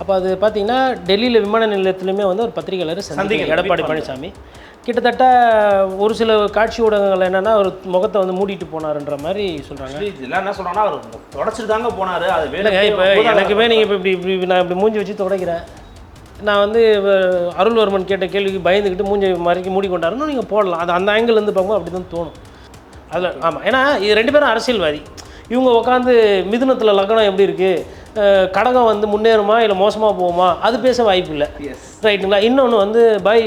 அப்போ அது பார்த்தீங்கன்னா டெல்லியில் விமான நிலையத்துலையுமே வந்து ஒரு பத்திரிகையாளர் சந்திக்க எடப்பாடி பழனிசாமி. கிட்டத்தட்ட ஒரு சில காட்சி ஊடகங்கள் என்னன்னா ஒரு முகத்தை வந்து மூடிட்டு போனாருன்ற மாதிரி சொல்கிறாங்க இதெல்லாம் என்ன சொல்றாங்கன்னா அவர் தொடச்சிட்டு தாங்க போனாரு. அது இல்லைங்க இப்போ எனக்குமே நீங்கள் இப்போ இப்படி இப்படி நான் இப்படி மூஞ்சி வச்சு துடைக்கிறேன். நான் வந்து அருள்வர்மன் கேட்ட கேள்விக்கு பயந்துக்கிட்டு மூஞ்சி மறைக்கி மூடி கொண்டாருன்னு நீங்கள் போடலாம். அது அந்த ஆங்கிள்லேருந்து பார்க்கும்போது அப்படி தான் தோணும். அதில் ஆமாம் ஏன்னா இது ரெண்டு பேரும் அரசியல்வாதி. இவங்க உட்காந்து மிதுனத்தில் லக்னம் எப்படி இருக்குது கடகம் வந்து முன்னேறுமா இல்லை மோசமாக போகுமா? அது பேச வாய்ப்பு இல்லை. ரைட்டுங்களா இன்னொன்று வந்து பை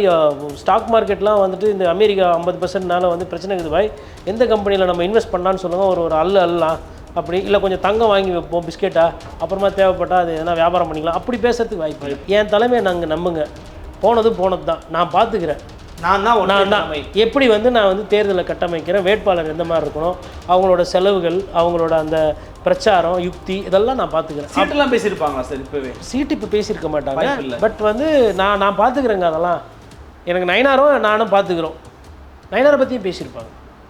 ஸ்டாக் மார்க்கெட்லாம் வந்துட்டு இந்த அமெரிக்கா ஐம்பது பர்சன்ட்னால வந்து பிரச்சனை இருக்குது. பாய் எந்த கம்பெனியில் நம்ம இன்வெஸ்ட் பண்ணலான்னு சொல்லுங்கள் ஒரு ஒரு அல்லு அல்லலாம். அப்படி இல்லை கொஞ்சம் தங்கம் வாங்கி வைப்போம் பிஸ்கெட்டா? அப்புறமா தேவைப்பட்டா அது எதனா வியாபாரம் பண்ணிக்கலாம். அப்படி பேசுறதுக்கு வாய்ப்பு. என் தலைமையை நாங்கள் நம்புங்க. போனது போனது தான் நான் பார்த்துக்கிறேன் நான் தான் நான் தான். எப்படி வந்து நான் வந்து தேர்தலை கட்டமைக்கிறேன் வேட்பாளர் எந்த மாதிரி இருக்கணும் அவங்களோட செலவுகள் அவங்களோட அந்த பிரச்சாரம் யுக்தி இதெல்லாம் நான் பார்த்துக்கிறேன். சீட்டெல்லாம் பேசியிருப்பாங்களா சார் இப்பவே? சீட்டு இப்போ பேசியிருக்க மாட்டாங்க. பட் வந்து நான் நான் பார்த்துக்கிறேங்க அதெல்லாம். எனக்கு நயனாரும் நானும் பார்த்துக்கிறோம். நயனாரை பற்றியும் பேசியிருப்பாங்க.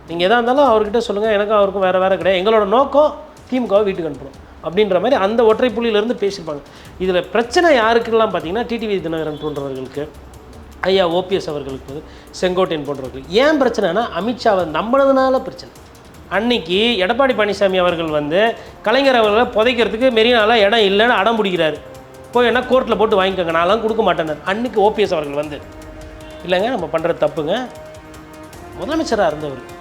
நீங்கள் எதாக இருந்தாலும் அவர்கிட்ட சொல்லுங்கள் எனக்கும் அவருக்கும் வேறு வேறு கிடையாது. எங்களோட நோக்கம் திமுகவை வீட்டுக்கு அனுப்பணும். அப்படின்ற மாதிரி அந்த ஒற்றை புள்ளியிலேருந்து பேசியிருப்பாங்க. இதில் பிரச்சனை யாருக்கெல்லாம் பார்த்தீங்கன்னா டிடிவி தினகரன் போன்றவர்களுக்கு. ஐயா ஓபிஎஸ் அவர்களுக்கு செங்கோட்டையன் போன்றவர்களுக்கு ஏன் பிரச்சனைனா அமித்ஷாவை நம்பினதுனால பிரச்சனை. அன்னைக்கு எடப்பாடி பழனிசாமி அவர்கள் வந்து கலைஞர் அவர்களை புதைக்கிறதுக்கு மெரினால இடம் இல்லைன்னு அடம் பிடிக்கிறாரு. போய் என்ன கோர்ட்டில் போட்டு வாங்கிக்கோங்க நான்லாம் கொடுக்க மாட்டேன்னு. அன்னைக்கு ஓபிஎஸ் அவர்கள் வந்து. இல்லைங்க நம்ம பண்ணுறது தப்புங்க. முதலமைச்சராக இருந்தவர்.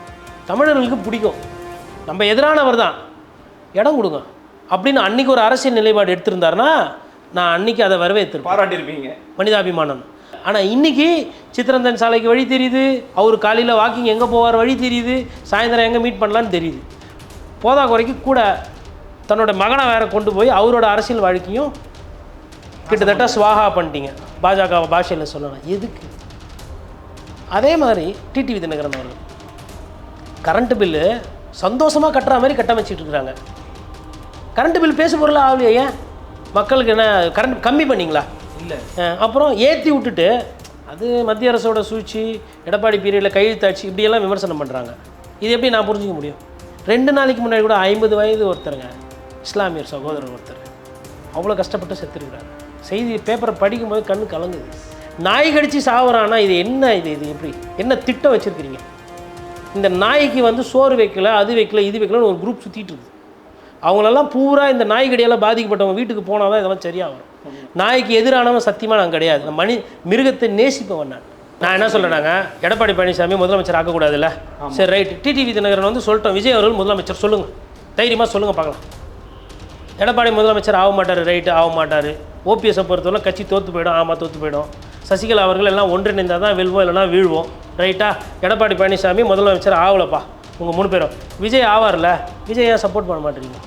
தமிழர்களுக்கு பிடிக்கும். நம்ம எதிரானவர் தான். இடம் கொடுங்க. அப்படின்னு அன்னைக்கு ஒரு அரசியல் நிலைப்பாடு எடுத்திருந்தாருன்னா நான் அன்னைக்கு அதை வரவேற்றிருப்பேன். பாராட்டியிருப்பீங்க. மனிதாபிமானம். ஆனால் இன்னைக்கு சித்திரந்தன் சாலைக்கு வழி தெரியுது. அவர் காலையில் வாக்கிங் எங்கே போவார் வழி தெரியுது. சாயந்தரம் எங்கே மீட் பண்ணலான்னு தெரியுது. போதா குறைக்கு கூட தன்னோட மகனை வேற கொண்டு போய் அவரோட அரசியல் வாழ்க்கையும் கிட்டத்தட்ட சுவாகா பண்ணிட்டீங்க. பாஜக பாஷையில் சொல்லலாம். எதுக்கு? அதே மாதிரி டிடிவி தினகரன் அவர்கள் கரண்ட் பில்லு சந்தோஷமாக கட்டுற மாதிரி கட்டமைச்சிட்டு இருக்கிறாங்க கரண்ட் பில் பேச பொருளாக ஆகலையா ஏன்? மக்களுக்கு என்ன கரண்ட் கம்மி பண்ணிங்களா? அப்புறம் ஏற்றி விட்டுட்டு அது மத்திய அரசோட சூழ்ச்சி எடப்பாடி பீரியடில் கையெழுத்தாச்சு இப்படியெல்லாம் விமர்சனம் பண்ணுறாங்க இது எப்படி நான் புரிஞ்சுக்க முடியும்? ரெண்டு நாளைக்கு முன்னாடி கூட ஐம்பது வயது ஒருத்தருங்க இஸ்லாமியர் சகோதரர் ஒருத்தர் அவ்வளோ கஷ்டப்பட்டு செத்துருக்கிறாரு. செய்தி பேப்பரை படிக்கும்போது கண்ணு கலங்குது. நாய் கடிச்சு சாவுறானா இது என்ன இது இது எப்படி? என்ன திட்டம் வச்சுருக்கிறீங்க? இந்த நாய்க்கு வந்து சோறு வைக்கல அது வைக்கல இது வைக்கலன்னு ஒரு குரூப் சுற்றிட்டு இருக்குது அவங்களெல்லாம் பூரா இந்த நாய்கடியால் பாதிக்கப்பட்டவங்க வீட்டுக்கு போனால் தான் இதெல்லாம் சரியாக வரும் நாய்க்கு எதிரானவன் சத்தியமாக நான் கிடையாது மனி மிருகத்தை நேசிப்பவன் நான். நான் என்ன சொல்கிறேனாங்க எடப்பாடி பழனிசாமி முதலமைச்சர் ஆக்கக்கூடாதுல்ல? சரி ரைட் டிடிவி தினகரன் வந்து சொல்லிட்டோம். விஜய் அவர்கள் முதலமைச்சர். சொல்லுங்கள் தைரியமாக சொல்லுங்கள் பார்க்கலாம். எடப்பாடி முதலமைச்சர் ஆக மாட்டார் ரைட்டு ஆக மாட்டார். ஓபிஎஸை பொறுத்தவரை கட்சி தோற்று போயிடும் ஆமாம் தோற்று போயிடும். சசிகலா அவர்கள் எல்லாம் ஒன்றிணைந்தால் தான் வெல்வோம் இல்லைனா வீழ்வோம். ரைட்டா எடப்பாடி பழனிசாமி முதலமைச்சர் ஆகலப்பா. உங்கள் மூணு பேரும். விஜய் ஆவார்ல? விஜய் ஏன் சப்போர்ட் பண்ண மாட்டேறீங்க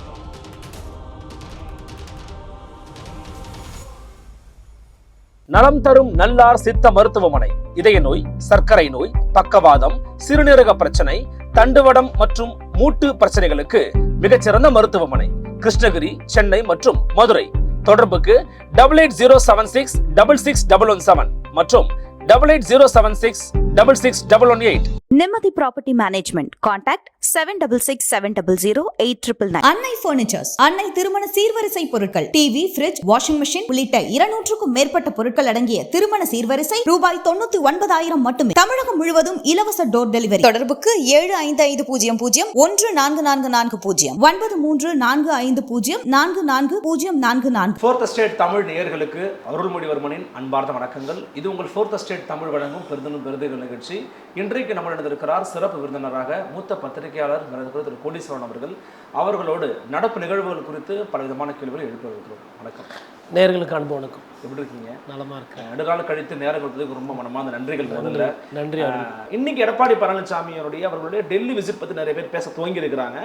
நலம் தரும் நல்லார் சித்த மருத்துவமனை. இதய நோய் சர்க்கரை நோய் பக்கவாதம் சிறுநீரக பிரச்சனை தண்டுவடம் மற்றும் மூட்டு பிரச்சனைகளுக்கு மிகச்சிறந்த மருத்துவமனை. கிருஷ்ணகிரி சென்னை மற்றும் மதுரை. தொடர்புக்கு double eight zero seven six double six double one seven மற்றும் double eight zero seven six double six double one eight நிம்மதி property management contact seven double six seven double zero eight triple nine Annai furnitures Annai திருமண சீர்வரிசை பொருட்கள் TV fridge washing machine உள்ளிட்ட இருநூற்றுக்கும் மேற்பட்ட பொருட்கள் அடங்கிய திருமண சீர்வரிசை ரூபாய் தொண்ணூத்தி ஒன்பதாயிரம் மட்டுமே. தமிழகம் முழுவதும் இலவச டோர் டெலிவரி தொடர்புக்கு ஏழு ஐந்து ஐந்து பூஜ்ஜியம் பூஜ்ஜியம் ஒன்று நான்கு நான்கு நான்கு பூஜ்ஜியம். ஒன்பது மூன்று நான்கு ஐந்து பூஜ்ஜியம் நான்கு நான்கு பூஜ்ஜியம் நான்கு நான்கு. ஃபோர்த் ஸ்டேட் தமிழ் நேயர்களுக்கு அருள்மொழிவர்மனின் அன்பார்ந்த வணக்கங்கள். இது உங்கள் ஃபோர்த் ஸ்டேட் தமிழ் வழங்கும் பெருந்தனும் பெருதுகள் நிகழ்ச்சி. இன்றைக்கு நம்ம நடந்திருக்கிறார் சிறப்பு விருந்தினராக மூத்த பத்திரிகையாளர் மரியாதைக்குரிய திரு கோடீஸ்வரன் அவர்கள் அவர்களோடு நடப்பு நிகழ்வுகள் குறித்து பல விதமான கேள்விகளை எழுப்ப இருக்கிறோம் வணக்கம். நேர்களுக்கு அனுபவம் வணக்கம். எப்படி இருக்கீங்க? நலமாக இருக்கேன். நெடுகாலம் கழித்து நேரம் கொடுத்ததுக்கு ரொம்ப மனமார்ந்த நன்றிகள் முதல்ல நன்றி இன்னைக்கு எடப்பாடி பழனிசாமியோடைய அவர்களுடைய டெல்லி விசிட் பத்தி நிறைய பேர் பேச துவங்கி இருக்கிறாங்க.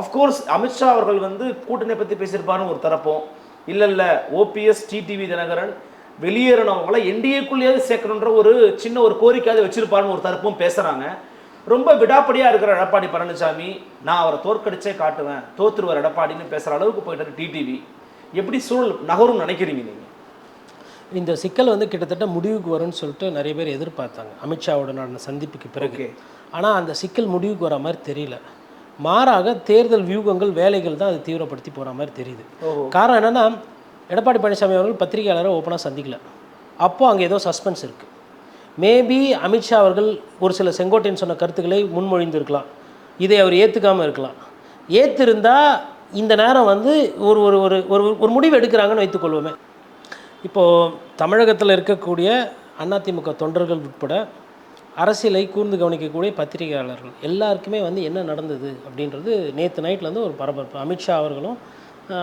அஃப்கோர்ஸ் அமித்ஷா அவர்கள் வந்து கூட்டணி பத்தி பேசியிருப்பாருன்னு ஒரு தரப்பும். இல்ல இல்ல ஓபிஎஸ் டிடிவி தினகரன் வெளியேறினவங்கள என்டிஏக்குள்ளேயாவது சேர்க்கணுன்ற ஒரு சின்ன ஒரு கோரிக்கையாவது வச்சிருப்பாருன்னு ஒரு தரப்பும் பேசுறாங்க. ரொம்ப விடாப்படியா இருக்கிற எடப்பாடி பழனிசாமி நான் அவரை தோற்கடிச்சே காட்டுவேன் தோத்துருவார் எடப்பாடின்னு பேசுற அளவுக்கு போயிட்டாரு டிடிவி எப்படி சூழல் நகரும் நினைக்கிறீங்க நீங்க? இந்த சிக்கல் வந்து கிட்டத்தட்ட முடிவுக்கு வரும்னு சொல்லிட்டு நிறைய பேர் எதிர்பார்த்தாங்க. அமித்ஷாவோட நடந்த சந்திப்புக்கு பிறகு. ஆனால் அந்த சிக்கல் முடிவுக்கு வர மாதிரி தெரியல. மாறாக தேர்தல் வியூகங்கள் வேலைகள் தான் அது தீவிரப்படுத்தி போகிற மாதிரி தெரியுது. காரணம் என்னன்னா எடப்பாடி பழனிசாமி அவர்கள் பத்திரிகையாளரை ஓப்பனாக சந்திக்கல. அப்போது அங்கே ஏதோ சஸ்பென்ஸ் இருக்குது மேபி அமித்ஷா அவர்கள் ஒரு சில செங்கோட்டையன் சொன்ன கருத்துக்களை முன்மொழிந்திருக்கலாம். இதை அவர் ஏற்றுக்காமல் இருக்கலாம். ஏற்றிருந்தால் இந்த நேரம் வந்து ஒரு ஒரு ஒரு ஒரு ஒரு முடிவு எடுக்கிறாங்கன்னு வைத்துக்கொள்வோமே இப்போது தமிழகத்தில் இருக்கக்கூடிய அதிமுக தொண்டர்கள் உட்பட அரசியலை கூர்ந்து கவனிக்கக்கூடிய பத்திரிகையாளர்கள் எல்லாருக்குமே வந்து என்ன நடந்தது அப்படின்றது நேற்று நைட்டில் வந்து ஒரு பரபரப்பு. அமித்ஷா அவர்களும்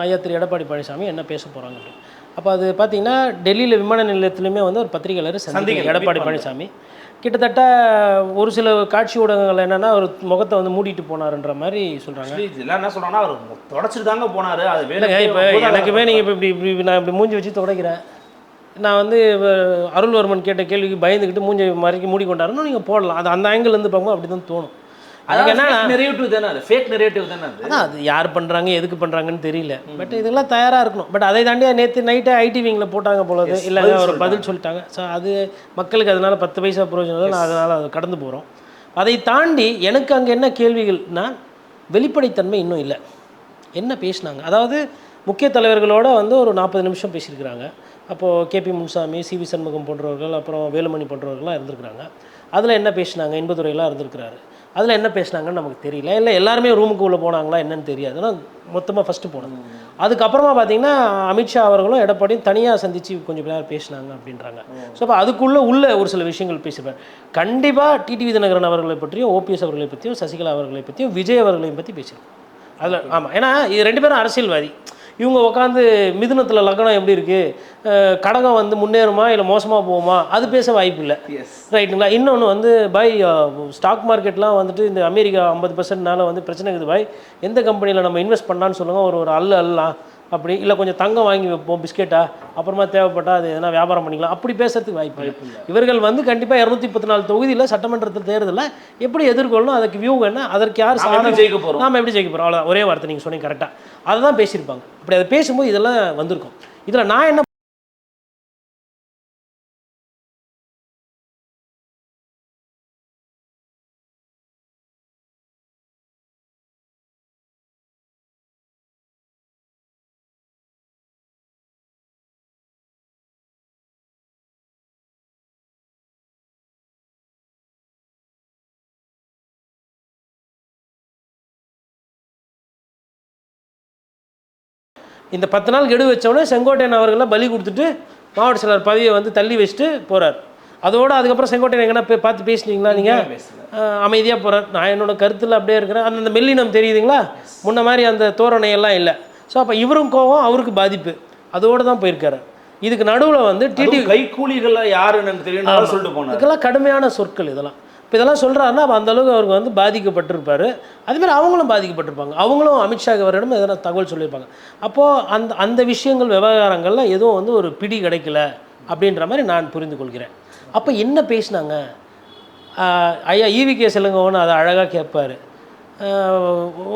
ஐயா திரு எடப்பாடி பழனிசாமி என்ன பேச போகிறாங்க அப்படின்னு. அப்போ அது பார்த்தீங்கன்னா டெல்லியில் விமான நிலையத்துலையுமே வந்து ஒரு பத்திரிகையாளர் சந்திக்க எடப்பாடி பழனிசாமி. கிட்டத்தட்ட ஒரு சில காட்சி ஊடகங்கள் என்னென்னா ஒரு முகத்தை வந்து மூடிட்டு போனாருன்ற மாதிரி சொல்கிறாங்க எல்லாம் என்ன சொல்றாங்கன்னா அவர் தொடச்சிட்டு தாங்க போனாரு. அது இல்லைங்க இப்போ எனக்குமே நீங்கள் இப்போ இப்படி இப்படி நான் இப்படி மூஞ்சி வச்சு துடைக்கிறேன். நான் வந்து அருள்வர்மன் கேட்ட கேள்விக்கு பயந்துக்கிட்டு மூஞ்சி மறைக்கி மூடிக்கொண்டாருன்னு நீங்கள் போடலாம். அது அந்த ல இருந்து பார்க்கும்போது அப்படி தான் தோணும். அதுக்கு என்ன நெரேட்டிவ் தானே அது? ஃபேக் நெரேட்டிவ் தானே அது? அது யார் பண்ணுறாங்க எதுக்கு பண்ணுறாங்கன்னு தெரியல. பட் இதெல்லாம் தயாராக இருக்கணும். பட் அதை தாண்டி நேற்று நைட்டே ஐடி விங்கில் போட்டாங்க போல அது. இல்லைங்க பதில் ஒரு பதில் சொல்லிட்டாங்க. ஸோ அது மக்களுக்கு அதனால பத்து பைசா பிரயோஜனம் இல்லை நான் அதனால் அது கடந்து போகிறோம் அதை தாண்டி எனக்கு அங்கே என்ன கேள்விகள்னா வெளிப்படைத்தன்மை இன்னும் இல்லை. என்ன பேசினாங்க? அதாவது முக்கிய தலைவர்களோட வந்து ஒரு நாற்பது நிமிஷம் பேசியிருக்கிறாங்க. அப்போது KP Munusamy C V Shanmugam போன்றவர்கள் அப்புறம் வேலுமணி போன்றவர்கள்லாம் இருந்திருக்கிறாங்க. அதில் என்ன பேசினாங்க? இன்பதுரையெல்லாம் இருந்திருக்கிறாரு. அதில் என்ன பேசினாங்கன்னு நமக்கு தெரியல. இல்லை எல்லாருமே ரூமுக்கு உள்ளே போனாங்களா என்னன்னு தெரியாது ஆனால் மொத்தமாக ஃபஸ்ட்டு போனது. அதுக்கப்புறமா பார்த்தீங்கன்னா அமித்ஷா அவர்களும் எடப்பாடியும் தனியாக சந்தித்து கொஞ்சம் நேரம் பேசினாங்க அப்படின்றாங்க. ஸோ அப்போ அதுக்குள்ளே உள்ள ஒரு சில விஷயங்கள் பேசியிருப்பார். கண்டிப்பாக டிடிவி தினகரன் அவர்களை பற்றியும் ஓபிஎஸ் அவர்களை பற்றியும் சசிகலா அவர்களை பற்றியும் விஜய் அவர்களையும் பற்றி பேசியிருக்கோம் அதில் ஆமாம் ஏன்னா இது ரெண்டு பேரும் அரசியல்வாதி. இவங்க உட்காந்து மிதுனத்தில் லக்னம் எப்படி இருக்குது கடகம் வந்து முன்னேறுமா இல்லை மோசமாக போகுமா? அது பேச வாய்ப்பு இல்லை ரைட்டுங்களா? இன்னொன்று வந்து பை ஸ்டாக் மார்க்கெட்லாம் வந்துட்டு இந்த அமெரிக்கா ஐம்பது பர்சன்ட்னால வந்து பிரச்சனை இருக்குது பாய் எந்த கம்பெனியில் நம்ம இன்வெஸ்ட் பண்ணலான்னு சொல்லுங்கள் ஒரு ஒரு அல்ல அல்லாம் அப்படி இல்லை கொஞ்சம் தங்கம் வாங்கி வைப்போம் பிஸ்கெட்டா அப்புறமா தேவைப்பட்டா அது எதனா வியாபாரம் பண்ணிக்கலாம். அப்படி பேசுறதுக்கு வாய்ப்பு இல்லை. இவர்கள் வந்து கண்டிப்பாக இரநூத்தி முப்பத்தி நாலு தொகுதியில் சட்டமன்றத்தில் தேர்தலில் எப்படி எதிர்கொள்ளணும் அதுக்கு வியூ என்ன அதற்கு யார் சாதகம் ஜெயிக்க போறோம்? நாம எப்படி ஜெயிக்க போகிறோம் அவ்வளோ ஒரே வார்த்தை நீங்கள் சொன்னீங்க கரெக்டாக அதை தான் பேசியிருப்பாங்க. அப்படி அதை பேசும்போது இதெல்லாம் வந்திருக்கும். இதில் நான் என்ன இந்த பத்து நாள் கெடு வச்சவொடனே செங்கோட்டையன் அவர்களை பலி கொடுத்துட்டு மாவட்ட செயலர் பதவியை வந்து தள்ளி வச்சுட்டு போகிறார் அதோட அதுக்கப்புறம் செங்கோட்டையன் எங்கன்னா போய் பார்த்து பேசுனீங்களா நீங்கள் அமைதியாக போகிறார் நான் என்னோட கருத்தில் அப்படியே இருக்கிறேன். அந்த மெல்லினம் தெரியுதுங்களா? முன்ன மாதிரி அந்த தோரணை எல்லாம் இல்லை. ஸோ அப்போ இவரும் கோவம் அவருக்கு பாதிப்பு. அதோடு தான் போயிருக்காரு. இதுக்கு நடுவில் வந்து டிடி டிடி கைக்கூலிகள் யாருன்னு தெரியும் சொல்லிட்டு போனாரு. இதுக்கெல்லாம் கடுமையான சொற்கள் இதெல்லாம். இப்போ இதெல்லாம் சொல்கிறாருன்னா அப்போ அந்தளவுக்கு அவருக்கு வந்து பாதிக்கப்பட்டிருப்பார். அதுமாதிரி அவங்களும் பாதிக்கப்பட்டிருப்பாங்க. அவங்களும் அமித்ஷா அவரிடம் எதனா தகவல் சொல்லியிருப்பாங்க. அப்போது அந்த அந்த விஷயங்கள் விவகாரங்கள்லாம் எதுவும் வந்து ஒரு பிடி கிடைக்கல அப்படின்ற மாதிரி நான் புரிந்து கொள்கிறேன் அப்போ என்ன பேசினாங்க? ஐயா ஈவி கே செல்லுங்கன்னு அதை அழகாக கேட்பார்.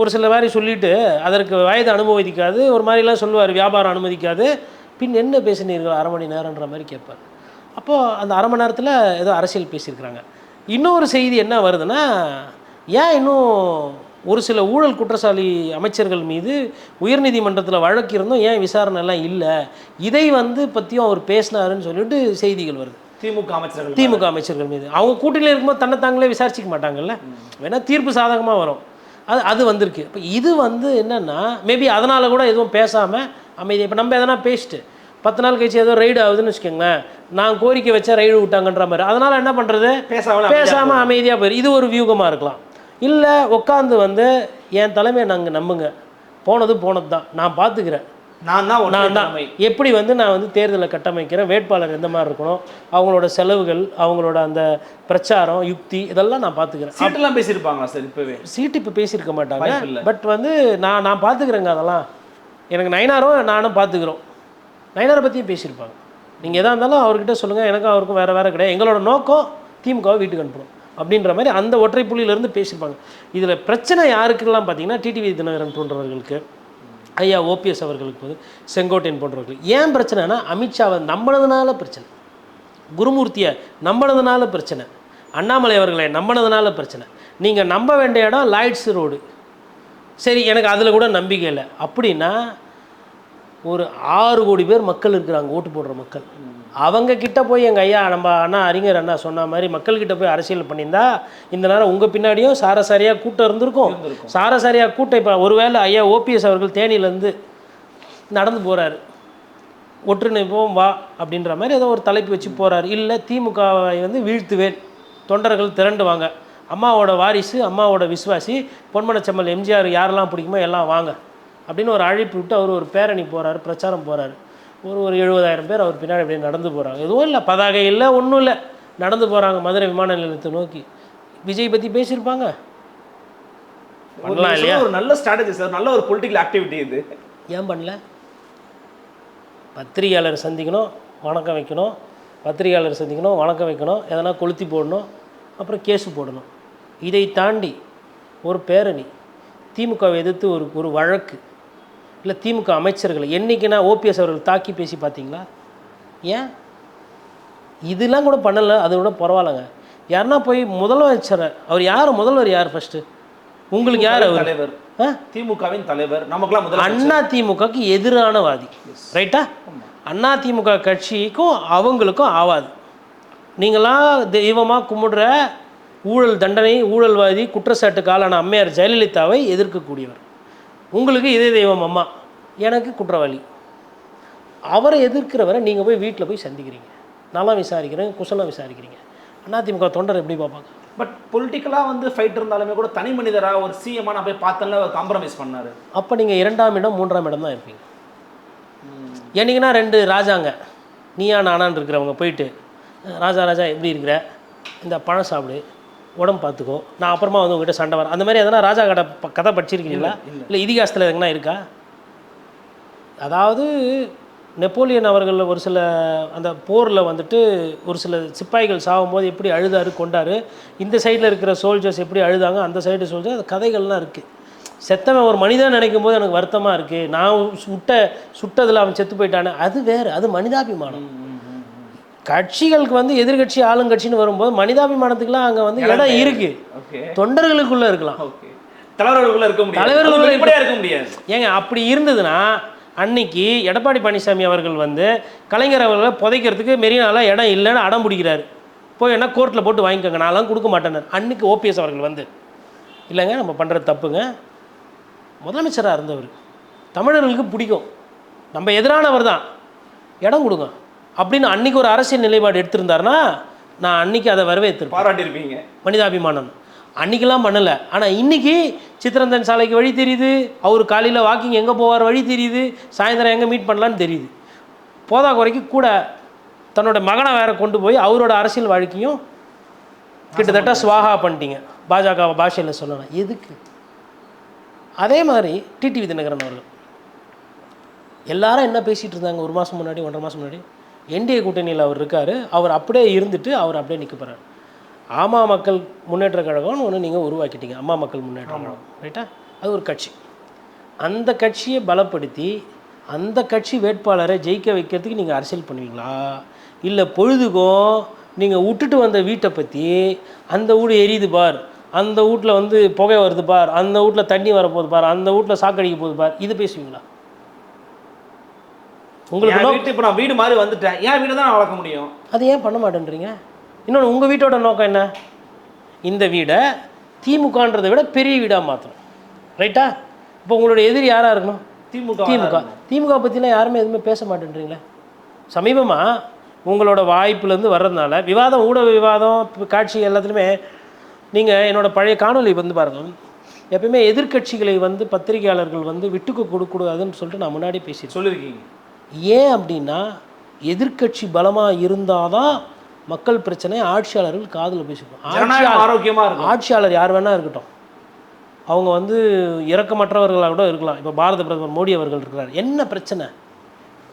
ஒரு சில மாதிரி சொல்லிவிட்டு அதற்கு வயது அனுபவிக்காது ஒரு மாதிரிலாம் சொல்லுவார் வியாபாரம் அனுமதிக்காது. பின் என்ன பேசினீர்கள்? அரை மணி நேரம்ன்ற மாதிரி கேட்பார். அப்போது அந்த அரை மணி நேரத்தில் ஏதோ அரசியல் பேசியிருக்கிறாங்க. இன்னொரு செய்தி என்ன வருதுன்னா ஏன் இன்னும் ஒரு சில ஊழல் குற்றச்சாலி அமைச்சர்கள் மீது உயர்நீதிமன்றத்தில் வழக்கு இருந்தும் ஏன் விசாரணை எல்லாம் இல்லை? இதை வந்து பற்றியும் அவர் பேசினாருன்னு சொல்லிட்டு செய்திகள் வருது. திமுக அமைச்சர்கள் திமுக அமைச்சர்கள் மீது. அவங்க கூட்டணியில் இருக்கும்போது தன்னை தாங்களே விசாரிச்சிக்க மாட்டாங்கல்ல? வேணா தீர்ப்பு சாதகமாக வரும். அது அது வந்திருக்கு. இப்போ இது வந்து என்னென்னா மேபி அதனால் கூட எதுவும் பேசாமல் அமைதி இப்போ நம்ம எதனா பேசிட்டு பத்து நாள் கழிச்சு ஏதோ ரைடு ஆகுதுன்னு வச்சுக்கோங்களேன். நான் கோரிக்கை வச்சா ரைடு விட்டாங்கன்ற மாதிரி. அதனால் என்ன பண்ணுறது பேசாம பேசாமல் அமைதியாக போயிரு. இது ஒரு வியூகமாக இருக்கலாம். இல்லை உட்காந்து வந்து என் தலைமையை நாங்கள் நம்புங்க. போனது போனது தான். நான் பார்த்துக்கிறேன் நான் தான் நான் தான். எப்படி வந்து நான் வந்து தேர்தலை கட்டமைக்கிறேன்? வேட்பாளர் எந்த மாதிரி இருக்கணும்? அவங்களோட செலவுகள் அவங்களோட அந்த பிரச்சாரம் யுக்தி இதெல்லாம் நான் பார்த்துக்கிறேன் சீட்டெல்லாம் பேசியிருப்பாங்களா சார் இப்பவே? சீட்டு இப்போ பேசியிருக்க மாட்டாங்க. பட் வந்து நான் நான் பார்த்துக்கிறேங்க அதெல்லாம். எனக்கு நயனாரும் நானும் பார்த்துக்கிறோம் நயனாரை பற்றியும் பேசியிருப்பாங்க. நீங்கள் எதாக இருந்தாலும் அவர்கிட்ட சொல்லுங்கள் எனக்கும் அவருக்கும் வேறு வேறு கிடையாது. எங்களோட நோக்கம் திமுகவை வீட்டுக்கு அனுப்பணும். அப்படின்ற மாதிரி அந்த ஒற்றை புள்ளியிலேருந்து பேசியிருப்பாங்க. இதில் பிரச்சனை யாருக்கெல்லாம் பார்த்தீங்கன்னா டிடிவி தினகரன் போன்றவர்களுக்கு ஐயா ஓபிஎஸ் அவர்களுக்கு வந்து செங்கோட்டையன் போன்றவர்கள். ஏன் பிரச்சனைனா அமித்ஷாவை நம்பினதுனால பிரச்சனை. குருமூர்த்தியை நம்பினதுனால பிரச்சனை. அண்ணாமலை அவர்களை நம்பினதுனால பிரச்சனை. நீங்கள் நம்ப வேண்டிய இடம் லாய்ட்ஸ் ரோடு. சரி எனக்கு அதில் கூட நம்பிக்கை இல்லை. அப்படின்னா ஒரு ஆறு கோடி பேர் மக்கள் இருக்கிறாங்க ஓட்டு போடுற மக்கள். அவங்க கிட்ட போய் எங்கள் ஐயா நம்ம அண்ணா அறிஞர் அண்ணா சொன்ன மாதிரி மக்கள்கிட்ட போய் அரசியல் பண்ணியிருந்தா இந்த நேரம் உங்கள் பின்னாடியும் சாரசாரியாக கூட்டம் இருந்திருக்கும். சாரசாரியாக கூட்டம் இப்போ ஒருவேளை ஐயா ஓபிஎஸ் அவர்கள் தேனியிலேருந்து நடந்து போகிறாரு ஒற்றுணைப்போம் வா அப்படின்ற மாதிரி ஏதோ ஒரு தலைப்பு வச்சு போகிறார் இல்லை திமுகவை வந்து வீழ்த்துவேன். தொண்டர்கள் திரண்டு வாங்க அம்மாவோட வாரிசு அம்மாவோட விசுவாசி பொன்மனச்செம்மல் எம்ஜிஆர் யாரெல்லாம் பிடிக்குமோ எல்லாம் வாங்க. அப்படின்னு ஒரு அழைப்பு விட்டு அவர் ஒரு பேரணி போகிறாரு பிரச்சாரம் போகிறாரு ஒரு ஒரு எழுபதாயிரம் பேர் அவர் பின்னாடி அப்படியே நடந்து போகிறாங்க எதுவும் இல்லை பதாகை இல்லை ஒன்றும் இல்லை. நடந்து போகிறாங்க மதுரை விமான நிலையத்தை நோக்கி. விஜய் பற்றி பேசியிருப்பாங்க. பண்ணலாம் இல்லையா? ஒரு நல்ல ஸ்ட்ராட்டஜி சார் நல்ல ஒரு பொலிட்டிக்கல் ஆக்டிவிட்டி இது. ஏன் பண்ணல? பத்திரிகையாளர் சந்திக்கணும் வணக்கம் வைக்கணும். பத்திரிகையாளர் சந்திக்கணும் வணக்கம் வைக்கணும். எதனா கொளுத்தி போடணும். அப்புறம் கேஸு போடணும். இதை தாண்டி ஒரு பேரணி திமுகவை எதிர்த்து ஒரு ஒரு வழக்கு இல்லை திமுக அமைச்சர்களை என்னைக்குன்னா ஓபிஎஸ் அவர்கள் தாக்கி பேசி பார்த்தீங்களா? ஏன்? இதெல்லாம் கூட பண்ணலை அது கூட பரவாயில்லைங்க. யாருன்னா போய் முதலமைச்சரை அவர் யார்? முதல்வர் யார் ஃபஸ்ட்டு உங்களுக்கு யார் அவர்? தலைவர். திமுகவின் தலைவர். நமக்கெல்லாம் முதல்ல அண்ணா திமுகக்கு எதிரானவாதி. ரைட்டா அண்ணா திமுக கட்சிக்கும் அவங்களுக்கும் ஆவாது. நீங்களாம் தெய்வமாக கும்பிடுற ஊழல் தண்டனை ஊழல்வாதி குற்றச்சாட்டுக்கு ஆளான அம்மையார் ஜெயலலிதாவை எதிர்க்கக்கூடியவர். உங்களுக்கு இதே தெய்வம் அம்மா. எனக்கு குற்றவாளி. அவரை எதிர்க்கிறவரை நீங்கள் போய் வீட்டில் போய் சந்திக்கிறீங்க. நலம் விசாரிக்கிறேன் குசலம் விசாரிக்கிறீங்க. அதிமுக தொண்டர் எப்படி பார்ப்பாங்க? பட் பொலிட்டிக்கலாக வந்து ஃபைட் இருந்தாலுமே கூட தனி மனிதராக ஒரு சிஎம்மா நான் போய் பார்த்தேன்ல காம்ப்ரமைஸ் பண்ணாரு. அப்போ நீங்கள் இரண்டாம் இடம் மூன்றாம் இடம் தான் இருப்பீங்க. என்னைக்குன்னா ரெண்டு ராஜாங்க. நீயா நானான்னு இருக்கிறவங்க போயிட்டு ராஜா ராஜா எப்படி இருக்கிற? இந்த பழம் சாப்பிடு. உடம்பு பார்த்துக்கோ. நான் அப்புறமா வந்து உங்ககிட்ட சண்டை வரேன் அந்த மாதிரி எதனா ராஜா கடை ப- கதை படிச்சிருக்கீங்களா? இல்லை இதிகாசத்தில் எதுனா இருக்கா? அதாவது நெப்போலியன் அவர்கள் ஒரு சில அந்த போரில் வந்துட்டு ஒரு சில சிப்பாய்கள் சாகும்போது எப்படி அழுதாரு கொண்டாரு இந்த சைடில் இருக்கிற சோல்ஜர்ஸ் எப்படி அழுதாங்க அந்த சைடு சோல்ஜர் அந்த கதைகள்லாம் இருக்குது செத்தவன் ஒரு மனிதன் நினைக்கும் போது எனக்கு வருத்தமாக இருக்குது நான் சுட்ட சுட்டதில் அவன் செத்து போயிட்டானே. அது வேறு அது மனிதாபிமானம். கட்சிகளுக்கு வந்து எதிர்கட்சி ஆளுங்கட்சின்னு வரும்போது மனிதாபிமானத்துக்குலாம் அங்கே வந்து இடம் இருக்குது ஓகே. தொண்டர்களுக்குள்ளே இருக்கலாம். தலைவர்களுக்குள்ள இருக்க முடியாது. தலைவர்களுக்குள்ள இருக்க முடியாது. ஏங்க அப்படி இருந்ததுன்னா அன்னைக்கு எடப்பாடி பழனிசாமி அவர்கள் வந்து கலைஞர் அவர்களை புதைக்கிறதுக்கு மெரினால இடம் இல்லைன்னு அடம் பிடிக்கிறாரு. போய் என்ன கோர்ட்டில் போட்டு வாங்கிக்கோங்க நான்லாம் கொடுக்க மாட்டேன்னு அன்னைக்கு ஓபிஎஸ் அவர்கள் வந்து. இல்லைங்க நம்ம பண்ணுறது தப்புங்க. முதலமைச்சராக இருந்தவர். தமிழர்களுக்கு பிடிக்கும். நம்ம எதிரானவர் தான். இடம் கொடுங்க. அப்படின்னு அன்னைக்கு ஒரு அரசியல் நிலைப்பாடு எடுத்திருந்தாருன்னா நான் அன்னைக்கு அதை வரவேற்றிருப்பேன். பாராட்டியிருப்பீங்க மனிதாபிமானம். அன்னைக்கெல்லாம் பண்ணலை. ஆனால் இன்னைக்கு சித்திரந்தன் சாலைக்கு வழி தெரியுது. அவர் காலையில் வாக்கிங் எங்கே போவார் வழி தெரியுது. சாயந்தரம் எங்கே மீட் பண்ணலான்னு தெரியுது. போதா குறைக்கு கூட தன்னோட மகனை வேற கொண்டு போய் அவரோட அரசியல் வாழ்க்கையும் கிட்டத்தட்ட ஸ்வாகா பண்ணிட்டீங்க. பாஜக பாஷையில் சொல்லணும் எதுக்கு? அதே மாதிரி டிடிவி தினகரன் அவர்கள். எல்லாரும் என்ன பேசிகிட்டு இருந்தாங்க ஒரு மாதம் முன்னாடி ஒன்றரை மாதம் முன்னாடி? என்டிஏ கூட்டணியில் அவர் இருக்கார். அவர் அப்படியே இருந்துட்டு அவர் அப்படியே நிற்க போகிறார் ஆமா மக்கள் முன்னேற்ற கழகம்னு ஒன்று நீங்கள் உருவாக்கிட்டீங்க. அம்மா மக்கள் முன்னேற்ற கழகம். ரைட்டா அது ஒரு கட்சி. அந்த கட்சியை பலப்படுத்தி அந்த கட்சி வேட்பாளரை ஜெயிக்க வைக்கிறதுக்கு நீங்கள் அரசியல் பண்ணுவீங்களா? இல்லை பொழுதுக்கும் நீங்கள் விட்டுட்டு வந்த வீட்டை பற்றி அந்த வீடு எரியுது பார் அந்த வீட்டில் வந்து புகை வருது பார் அந்த வீட்டில் தண்ணி வரப்போகுது பார் அந்த வீட்டில் சாக்கடிக்க போகுது பார் இது பேசுவீங்களா? உங்களுக்கு வீட்டு இப்போ நான் வீடு மாதிரி வந்துட்டேன். என் வீடு தான் நான் வளர்க்க முடியும். அது ஏன் பண்ண மாட்டேன்றீங்க? இன்னொன்று உங்கள் வீட்டோட நோக்கம் என்ன? இந்த வீடை திமுகன்றதை விட பெரிய வீடாக மாற்றணும் ரைட்டா இப்போ உங்களுடைய எதிரி யாராக இருக்கணும்? திமுக திமுக. திமுக பற்றிலாம் யாருமே எதுவுமே பேச மாட்டேன்றீங்களே? சமீபமாக உங்களோட வாய்ப்புலேருந்து வர்றதுனால விவாதம் ஊடக விவாதம் காட்சி எல்லாத்துலேயுமே நீங்கள் என்னோட பழைய காணொளி வந்து பாருங்கள் எப்பயுமே எதிர்க்கட்சிகளை வந்து பத்திரிகையாளர்கள் வந்து விட்டுக்கு கொடுக்கூடாதுன்னு சொல்லிட்டு நான் முன்னாடி பேசியிருக்கேன். சொல்லியிருக்கீங்க. ஏன் அப்படின்னா எதிர்க்கட்சி பலமாக இருந்தால் தான் மக்கள் பிரச்சனை ஆட்சியாளர்கள் காதில் பேசிக்கணும் ஜனநாயகம் ஆட்சியாளர் ஆரோக்கியமா இருக்கும் ஆட்சியாளர் யார் வேணால் இருக்கட்டும். அவங்க வந்து இரக்கமற்றவர்களாக கூட இருக்கலாம். இப்போ பாரத பிரதமர் மோடி அவர்கள் இருக்கிறார். என்ன பிரச்சனை?